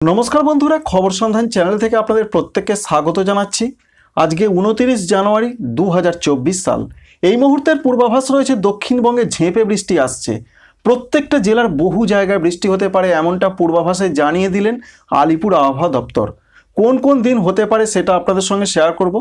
নমস্কার বন্ধুরা, খবর সন্ধান চ্যানেল থেকে আপনাদের প্রত্যেককে স্বাগত জানাচ্ছি। আজকে উনতিরিশ জানুয়ারি দু হাজার চব্বিশ সাল। এই মুহূর্তের পূর্বাভাস রয়েছে দক্ষিণবঙ্গে ঝেঁপে বৃষ্টি আসছে। প্রত্যেকটা জেলার বহু জায়গায় বৃষ্টি হতে পারে এমনটা পূর্বাভাসে জানিয়ে দিলেন আলিপুর আবহাওয়া দপ্তর। কোন কোন দিন হতে পারে সেটা আপনাদের সঙ্গে শেয়ার করব।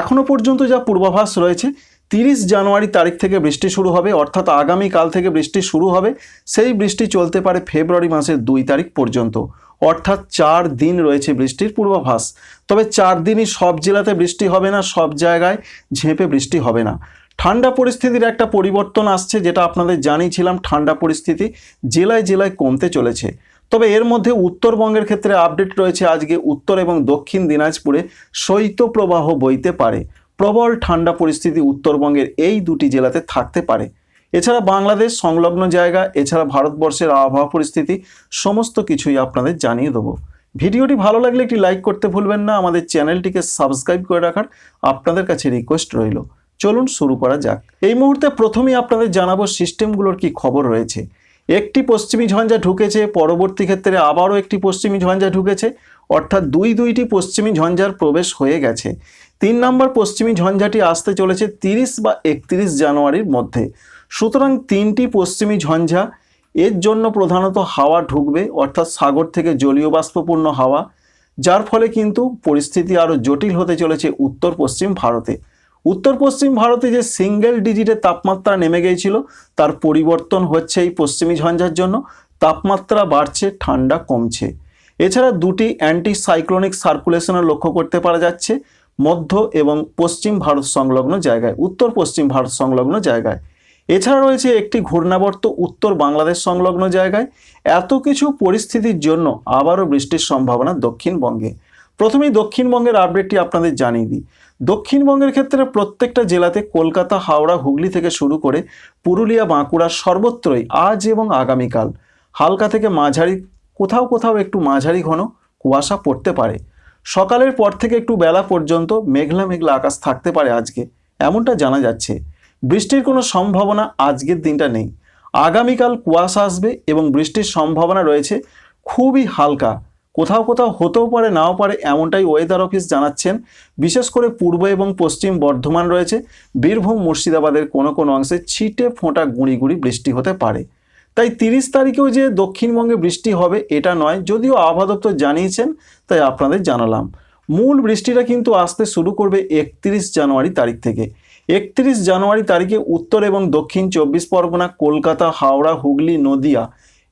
এখনও পর্যন্ত যা পূর্বাভাস রয়েছে, তিরিশ জানুয়ারি তারিখ থেকে বৃষ্টি শুরু হবে, অর্থাৎ আগামীকাল থেকে বৃষ্টি শুরু হবে। সেই বৃষ্টি চলতে পারে ফেব্রুয়ারি মাসের দুই তারিখ পর্যন্ত। অর্থাৎ চার দিন রয়েছে বৃষ্টির পূর্বাভাস। তবে চার দিনই সব জেলাতে বৃষ্টি হবে না, সব জায়গায় ঝেঁপে বৃষ্টি হবে না। ঠান্ডা পরিস্থিতির একটা পরিবর্তন আসছে যেটা আপনাদের জানিয়েছিলাম, ঠান্ডা পরিস্থিতি জেলায় জেলায় কমতে চলেছে। তবে এর মধ্যে উত্তরবঙ্গের ক্ষেত্রে আপডেট রয়েছে, আজকে উত্তর এবং দক্ষিণ দিনাজপুরে শৈত্যপ্রবাহ বইতে পারে। প্রবল ঠান্ডা পরিস্থিতি উত্তরবঙ্গের এই দুটি জেলাতে থাকতে পারে। এছাড়া বাংলাদেশ সংলগ্ন জায়গা, এছাড়া ভারতবর্ষের আবহাওয়া পরিস্থিতি, সমস্ত কিছুই আপনাদের জানিয়ে দেবো। ভিডিওটি ভালো লাগলে একটি লাইক করতে ভুলবেন না, আমাদের চ্যানেলটিকে সাবস্ক্রাইব করে রাখার আপনাদের কাছে রিকোয়েস্ট রইল। চলুন শুরু করা যাক। এই মুহূর্তে প্রথমেই আপনাদের জানাব সিস্টেমগুলোর কি খবর রয়েছে। একটি পশ্চিমী ঝঞ্ঝা ঢুকেছে, পরবর্তী ক্ষেত্রে আবারও একটি পশ্চিমী ঝঞ্ঝা ঢুকেছে, অর্থাৎ দুই দুইটি পশ্চিমী ঝঞ্ঝার প্রবেশ হয়ে গেছে। তিন নম্বর পশ্চিমী ঝঞ্ঝাটি আসতে চলেছে তিরিশ বা একত্রিশ জানুয়ারির মধ্যে। সুতরাং তিনটি পশ্চিমী ঝঞ্ঝা, এর জন্য প্রধানত হাওয়া ঢুকবে, অর্থাৎ সাগর থেকে জলীয় বাষ্পপূর্ণ হাওয়া, যার ফলে কিন্তু পরিস্থিতি আরও জটিল হতে চলেছে উত্তর পশ্চিম ভারতে। উত্তর পশ্চিম ভারতে যে সিঙ্গেল ডিজিটে তাপমাত্রা নেমে গিয়েছিল, তার পরিবর্তন হচ্ছে এই পশ্চিমী ঝঞ্ঝার জন্য। তাপমাত্রা বাড়ছে, ঠান্ডা কমছে। এছাড়া দুটি অ্যান্টি সাইক্লোনিক সার্কুলেশনও লক্ষ্য করতে পারা যাচ্ছে, মধ্য এবং পশ্চিম ভারত সংলগ্ন জায়গায় উত্তর পশ্চিম ভারত সংলগ্ন জায়গায়। এছাড়া রয়েছে একটি ঘূর্ণাবর্ত উত্তর বাংলাদেশ সংলগ্ন জায়গায়। এত কিছু পরিস্থিতির জন্য আবারও বৃষ্টির সম্ভাবনা দক্ষিণবঙ্গে। প্রথমেই দক্ষিণবঙ্গের আপডেটটি আপনাদের জানিয়ে দিই। দক্ষিণবঙ্গের ক্ষেত্রে প্রত্যেকটা জেলাতে কলকাতা, হাওড়া, হুগলি থেকে শুরু করে পুরুলিয়া, বাঁকুড়া সর্বত্রই আজ এবং আগামীকাল। হালকা থেকে মাঝারি, কোথাও কোথাও একটু মাঝারি ঘন কুয়াশা পড়তে পারে। সকালের পর থেকে একটু বেলা পর্যন্ত মেঘলা মেঘলা আকাশ থাকতে পারে আজকে, এমনটা জানা যাচ্ছে। বৃষ্টির কোনো সম্ভাবনা আজকের দিনটা নেই। আগামীকাল কুয়াশা আসবে এবং বৃষ্টির সম্ভাবনা রয়েছে খুবই হালকা। কোথাও কোথাও হতেও পারে, নাও পারে, এমনটাই ওয়েদার অফিস জানাচ্ছেন। বিশেষ করে পূর্ব এবং পশ্চিম বর্ধমান রয়েছে। বীরভূম, মুর্শিদাবাদের কোনো কোনো অংশে ছিটে ফোঁটা গুঁড়ি গুঁড়ি বৃষ্টি হতে পারে। তাই তিরিশ তারিখেও যে দক্ষিণবঙ্গে বৃষ্টি হবে, এটা নয়, যদিও আবহাওয়া দপ্তর জানিয়েছেন, তাই আপনাদের জানালাম। মূল বৃষ্টিটা কিন্তু আসতে শুরু করবে একত্রিশ জানুয়ারি তারিখ থেকে। একত্রিশ জানুয়ারি তারিখে উত্তর এবং দক্ষিণ চব্বিশ পরগনা, কলকাতা, হাওড়া, হুগলি, নদিয়া,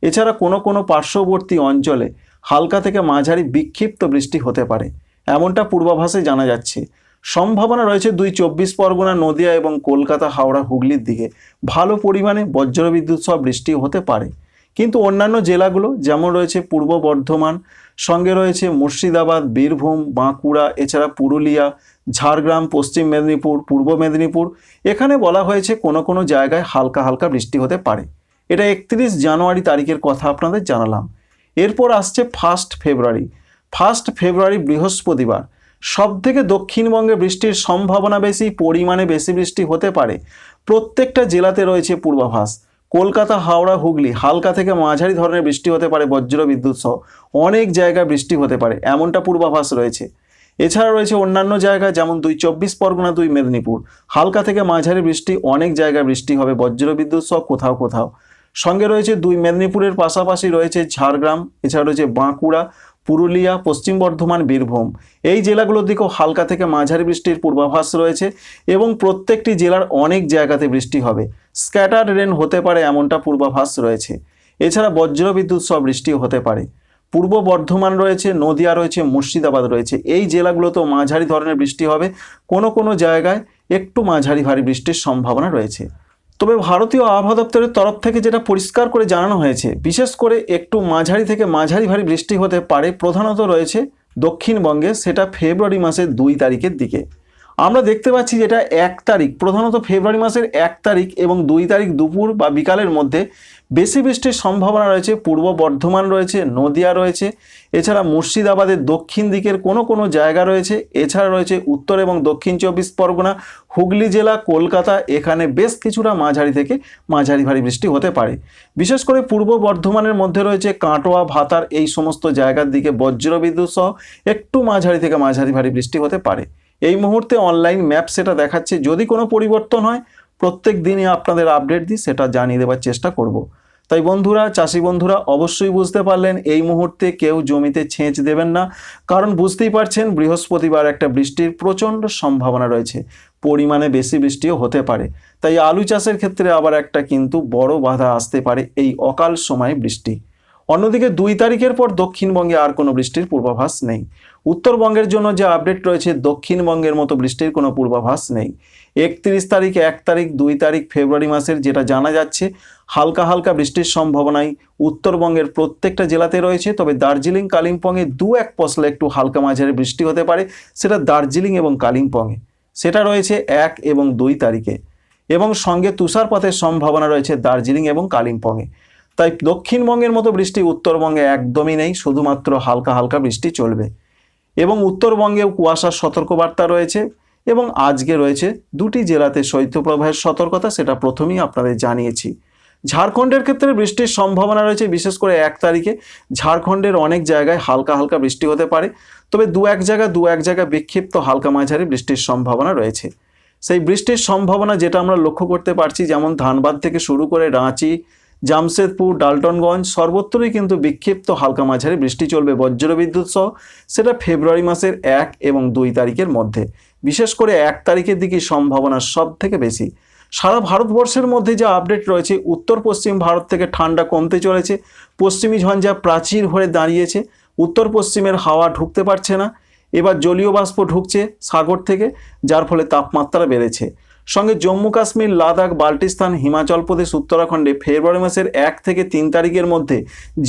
এছাড়া কোনো কোনো পার্শ্ববর্তী অঞ্চলে হালকা থেকে মাঝারি বিক্ষিপ্ত বৃষ্টি হতে পারে, এমনটা পূর্বাভাসে জানা যাচ্ছে। সম্ভাবনা রয়েছে দুই চব্বিশ পরগনা, নদিয়া এবং কলকাতা, হাওড়া, হুগলির দিকে। ভালো পরিমাণে বজ্রবিদ্যুৎ সহ বৃষ্টি হতে পারে। কিন্তু অন্যান্য জেলাগুলো যেমন রয়েছে পূর্ব বর্ধমান, সঙ্গে রয়েছে মুর্শিদাবাদ, বীরভূম, বাঁকুড়া, এছাড়া পুরুলিয়া, ঝাড়গ্রাম, পশ্চিম মেদিনীপুর, পূর্ব মেদিনীপুর। এখানে বলা হয়েছে কোনো কোনো জায়গায় হালকা হালকা বৃষ্টি হতে পারে। এটা একত্রিশ জানুয়ারি তারিখের কথা আপনাদের জানালাম। এরপর আসছে ফার্স্ট ফেব্রুয়ারি। ফার্স্ট ফেব্রুয়ারি বৃহস্পতিবার। সব থেকে দক্ষিণবঙ্গে বৃষ্টির সম্ভাবনা বেশি, পরিমাণে বেশি বৃষ্টি হতে পারে। প্রত্যেকটা জেলাতে রয়েছে পূর্বাভাস। কলকাতা, হাওড়া, হুগলি, হালকা থেকে মাঝারি ধরনের বৃষ্টি হতে পারে বজ্র বিদ্যুৎ সহ অনেক জায়গায় বৃষ্টি হতে পারে, এমনটা পূর্বাভাস রয়েছে। এছাড়া রয়েছে অন্যান্য জায়গায় যেমন দুই চব্বিশ পরগনা, দুই মেদিনীপুর। হালকা থেকে মাঝারি বৃষ্টি, অনেক জায়গায় বৃষ্টি হবে বজ্র বিদ্যুৎ সহ কোথাও কোথাও। সঙ্গে রয়েছে দুই মেদিনীপুরের পাশাপাশি রয়েছে ঝাড়গ্রাম, এছাড়া রয়েছে বাঁকুড়া পুরুলিয়া, পশ্চিম বর্ধমান, বীরভূম। এই জেলাগুলোর দিকেও হালকা থেকে মাঝারি বৃষ্টির পূর্বাভাস রয়েছে এবং প্রত্যেকটি জেলার অনেক জায়গাতে বৃষ্টি হবে। স্ক্যাটার রেন হতে পারে এমনটা পূর্বাভাস রয়েছে। এছাড়া বজ্রবিদ্যুৎ সহ বৃষ্টি হতে পারে। পূর্ব বর্ধমান রয়েছে, নদিয়া রয়েছে, মুর্শিদাবাদ রয়েছে। এই জেলাগুলোতেও মাঝারি ধরনের বৃষ্টি হবে। কোনো কোনো জায়গায় একটু মাঝারি ভারী বৃষ্টির সম্ভাবনা রয়েছে। তবে ভারতীয় আবহাওয়া দপ্তরের তরফ থেকে যেটা পরিষ্কার করে জানানো হয়েছে, বিশেষ করে একটু মাঝারি থেকে মাঝারি ভারী বৃষ্টি হতে পারে প্রধানত রয়েছে দক্ষিণবঙ্গে, সেটা ফেব্রুয়ারি মাসের দুই তারিখের দিকে। আমরা দেখতে পাচ্ছি যেটা এক তারিখ, প্রধানত ফেব্রুয়ারি মাসের এক তারিখ এবং দুই তারিখ দুপুর বা বিকালের মধ্যে বেশি বৃষ্টির সম্ভাবনা রয়েছে, পূর্ব বর্ধমান রয়েছে, নদিয়া রয়েছে, এছাড়া মুর্শিদাবাদের দক্ষিণ দিকের কোনো কোনো জায়গা রয়েছে, এছাড়া রয়েছে উত্তর এবং দক্ষিণ চব্বিশ পরগনা, হুগলি জেলা, কলকাতা, এখানে বেশ কিছুটা মাঝারি থেকে মাঝারি ভারী বৃষ্টি হতে পারে। বিশেষ করে পূর্ব বর্ধমানের মধ্যে রয়েছে কাটোয়া, ভাতার, এই সমস্ত জায়গার দিকে বজ্রবিদ্যুৎ সহ একটু মাঝারি থেকে মাঝারি ভারী বৃষ্টি হতে পারে। এই মুহূর্তে অনলাইন ম্যাপ সেটা দেখাচ্ছে। যদি কোনো পরিবর্তন হয়, প্রত্যেক দিনই আপনাদের আপডেট দিই, সেটা জানিয়ে দেওয়ার চেষ্টা করব। তাই বন্ধুরা, চাষি বন্ধুরা, অবশ্যই বুঝতে পারলেন, এই মুহূর্তে কেউ জমিতে ছেঁচ দেবেন না। কারণ বুঝতেই পারছেন, বৃহস্পতিবার একটা বৃষ্টির প্রচণ্ড সম্ভাবনা রয়েছে। পরিমাণে বেশি বৃষ্টিও হতে পারে। তাই আলু চাষের ক্ষেত্রে আবার একটা কিন্তু বড় বাধা আসতে পারে এই অকাল সময়ে বৃষ্টি। অন্যদিকে দুই তারিখের পর দক্ষিণবঙ্গে আর কোনো বৃষ্টির পূর্বাভাস নেই। উত্তরবঙ্গের জন্য যে আপডেট রয়েছে, দক্ষিণবঙ্গের মতো বৃষ্টির কোনো পূর্বাভাস নেই। একত্রিশ তারিখ, এক তারিখ, দুই তারিখ ফেব্রুয়ারি মাসের যেটা জানা যাচ্ছে, হালকা হালকা বৃষ্টির সম্ভাবনাই উত্তরবঙ্গের প্রত্যেকটা জেলাতে রয়েছে। তবে দার্জিলিং, কালিম্পংয়ে দু এক পশলা একটু হালকা মাঝারি বৃষ্টি হতে পারে, সেটা দার্জিলিং এবং কালিম্পংয়ে। সেটা রয়েছে এক এবং দুই তারিখে। এবং সঙ্গে তুষারপাতের সম্ভাবনা রয়েছে দার্জিলিং এবং কালিম্পংয়ে। তাই দক্ষিণবঙ্গের মতো বৃষ্টি উত্তরবঙ্গে একদমই নেই, শুধুমাত্র হালকা হালকা বৃষ্টি চলবে। এবং উত্তরবঙ্গেও কুয়াশার সতর্কবার্তা রয়েছে এবং আজকে রয়েছে দুটি জেলাতে শৈত্যপ্রবাহের সতর্কতা, সেটা প্রথমেই আপনাদের জানিয়েছি। ঝাড়খণ্ডের ক্ষেত্রে বৃষ্টির সম্ভাবনা রয়েছে, বিশেষ করে এক তারিখে। ঝাড়খণ্ডের অনেক জায়গায় হালকা হালকা বৃষ্টি হতে পারে, তবে দু এক জায়গা, দু এক জায়গা বিক্ষিপ্ত হালকা মাঝারি বৃষ্টির সম্ভাবনা রয়েছে। সেই বৃষ্টির সম্ভাবনা যেটা আমরা লক্ষ্য করতে পারছি, যেমন ধানবাদ থেকে শুরু করে রাঁচি জামশেদপুর, ডালটনগঞ্জ সর্বত্রই কিন্তু বিক্ষিপ্ত হালকা মাঝারি বৃষ্টি চলবে বজ্রবিদ্যুৎ সহ, সেটা ফেব্রুয়ারি মাসের এক এবং দুই তারিখের মধ্যে। বিশেষ করে এক তারিখের দিকে সম্ভাবনা সব থেকে বেশি। সারা ভারতবর্ষের মধ্যে যে আপডেট রয়েছে, উত্তর পশ্চিম ভারত থেকে ঠান্ডা কমতে চলেছে, পশ্চিমী ঝঞ্ঝা প্রাচীর হয়ে দাঁড়িয়েছে, উত্তর পশ্চিমের হাওয়া ঢুকতে পারছে না, এবার জলীয় বাষ্প ঢুকছে সাগর থেকে, যার ফলে তাপমাত্রা বেড়েছে। সঙ্গে জম্মু কাশ্মীর, লাদাখ, বাল্টিস্তান, হিমাচল প্রদেশ, উত্তরাখণ্ডে ফেব্রুয়ারি মাসের এক থেকে তিন তারিখের মধ্যে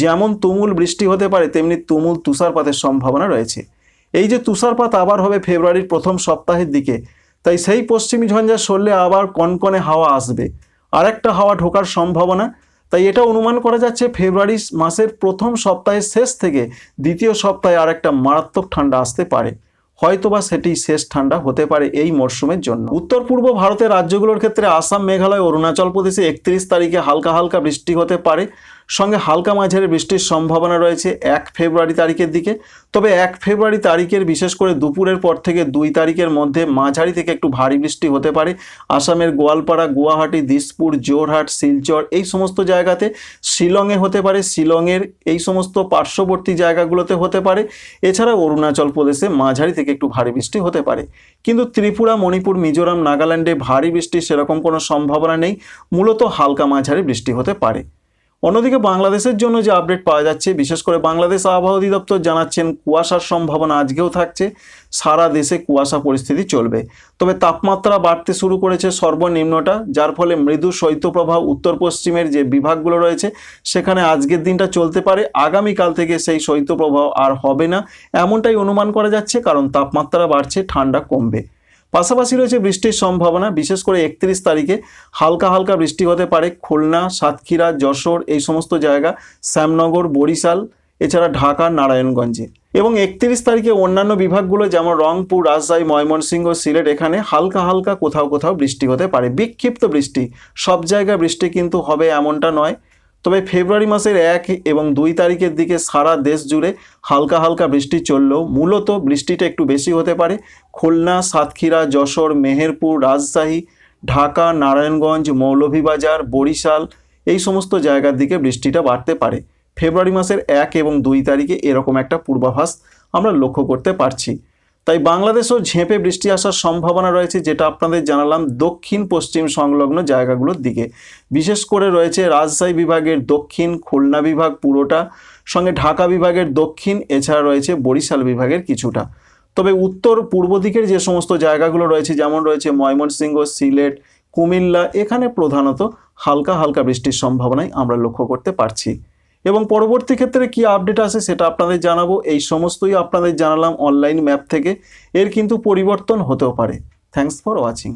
যেমন তুমুল বৃষ্টি হতে পারে, তেমনি তুমুল তুষারপাতের সম্ভাবনা রয়েছে। এই যে তুষারপাত আবার হবে ফেব্রুয়ারির প্রথম সপ্তাহের দিকে, তাই সেই পশ্চিমী ঝঞ্ঝা সরলে আবার কনকনে হাওয়া আসবে। আর একটা হাওয়া ঢোকার সম্ভাবনা, তাই এটা অনুমান করা যাচ্ছে ফেব্রুয়ারি মাসের প্রথম সপ্তাহের শেষ থেকে দ্বিতীয় সপ্তাহে আর একটা মারাত্মক ঠান্ডা আসতে পারে। হয়তোবা সেটি শেষ ঠান্ডা হতে পারে এই মরশুমের জন্য। উত্তর পূর্ব ভারতের রাজ্যগুলোর ক্ষেত্রে আসাম, মেঘালয়, অরুণাচল প্রদেশে একত্রিশ তারিখে হালকা হালকা বৃষ্টি হতে পারে। সঙ্গে হালকা মাঝারি বৃষ্টির সম্ভাবনা রয়েছে এক ফেব্রুয়ারি তারিখের দিকে। তবে এক ফেব্রুয়ারি তারিখের বিশেষ করে দুপুরের পর থেকে দুই তারিখের মধ্যে মাঝারি থেকে একটু ভারী বৃষ্টি হতে পারে। আসামের গোয়ালপাড়া, গুয়াহাটি, দিসপুর জোরহাট শিলচর এই সমস্ত জায়গাতে শিলংয়ে হতে পারে। শিলংয়ের এই সমস্ত পার্শ্ববর্তী জায়গাগুলোতে হতে পারে। এছাড়া অরুণাচল প্রদেশে মাঝারি থেকে একটু ভারী বৃষ্টি হতে পারে। কিন্তু ত্রিপুরা, মণিপুর, মিজোরাম, নাগাল্যান্ডে ভারী বৃষ্টির সেরকম কোনো সম্ভাবনা নেই। মূলত হালকা মাঝারি বৃষ্টি হতে পারে। অন্যদিকে বাংলাদেশের জন্য যে আপডেট পাওয়া যাচ্ছে, বিশেষ করে বাংলাদেশ আবহাওয়া অধিদপ্তর জানাচ্ছেন, কুয়াশার সম্ভাবনা আজকেও থাকছে। সারা দেশে কুয়াশা পরিস্থিতি চলবে। তবে তাপমাত্রা বাড়তে শুরু করেছে সর্বনিম্নটা, যার ফলে মৃদু শৈত্যপ্রবাহ উত্তর পশ্চিমের যে বিভাগগুলো রয়েছে, সেখানে আজকের দিনটা চলতে পারে। আগামীকাল থেকে সেই শৈত্যপ্রবাহ আর হবে না। এমনটাই অনুমান করা যাচ্ছে, কারণ তাপমাত্রা বাড়ছে, ঠান্ডা কমবে। পাশাপাশি রয়েছে বৃষ্টির সম্ভাবনা, বিশেষ করে একত্রিশ তারিখে হালকা হালকা বৃষ্টি হতে পারে খুলনা, সাতক্ষীরা, যশোর, এই সমস্ত জায়গা, শ্যামনগর, বরিশাল, এছাড়া ঢাকা, নারায়ণগঞ্জে। এবং একত্রিশ তারিখে অন্যান্য বিভাগগুলো যেমন রংপুর, রাজশাহী, ময়মনসিংহ, সিলেট, এখানে হালকা হালকা কোথাও কোথাও বৃষ্টি হতে পারে। বিক্ষিপ্ত বৃষ্টি, সব জায়গায় বৃষ্টি কিন্তু হবে এমনটা নয়। তবে ফেব্রুয়ারি মাসের এক এবং দুই তারিখের দিকে সারা দেশ জুড়ে হালকা হালকা বৃষ্টি চললেও মূলত বৃষ্টিটা একটু বেশি হতে পারে। খুলনা, সাতক্ষীরা, যশোর, মেহেরপুর, রাজশাহী, ঢাকা, নারায়ণগঞ্জ, মৌলভীবাজার, বরিশাল এই সমস্ত জায়গার দিকে বৃষ্টিটা বাড়তে পারে। ফেব্রুয়ারি মাসের এক এবং দুই তারিখে এরকম একটা পূর্বাভাস আমরা লক্ষ্য করতে পারছি। তাই বাংলাদেশেও ঝেঁপে বৃষ্টি আসার সম্ভাবনা রয়েছে, যেটা আপনাদের জানালাম দক্ষিণ পশ্চিম সংলগ্ন জায়গাগুলোর দিকে। বিশেষ করে রয়েছে রাজশাহী বিভাগের দক্ষিণ, খুলনা বিভাগ পুরোটা, সঙ্গে ঢাকা বিভাগের দক্ষিণ, এছাড়া রয়েছে বরিশাল বিভাগের কিছুটা। তবে উত্তর পূর্ব দিকের যে সমস্ত জায়গাগুলো রয়েছে, যেমন রয়েছে ময়মনসিংহ, সিলেট, কুমিল্লা, এখানে প্রধানত হালকা হালকা বৃষ্টির সম্ভাবনাই আমরা লক্ষ্য করতে পারছি। এবং পরবর্তী ক্ষেত্রে কি আপডেট আসে সেটা আপনাদের জানাব। এই সমস্তই আপনাদের জানালাম অনলাইন ম্যাপ থেকে। এর কিন্তু পরিবর্তন হতেও পারে। Thanks for watching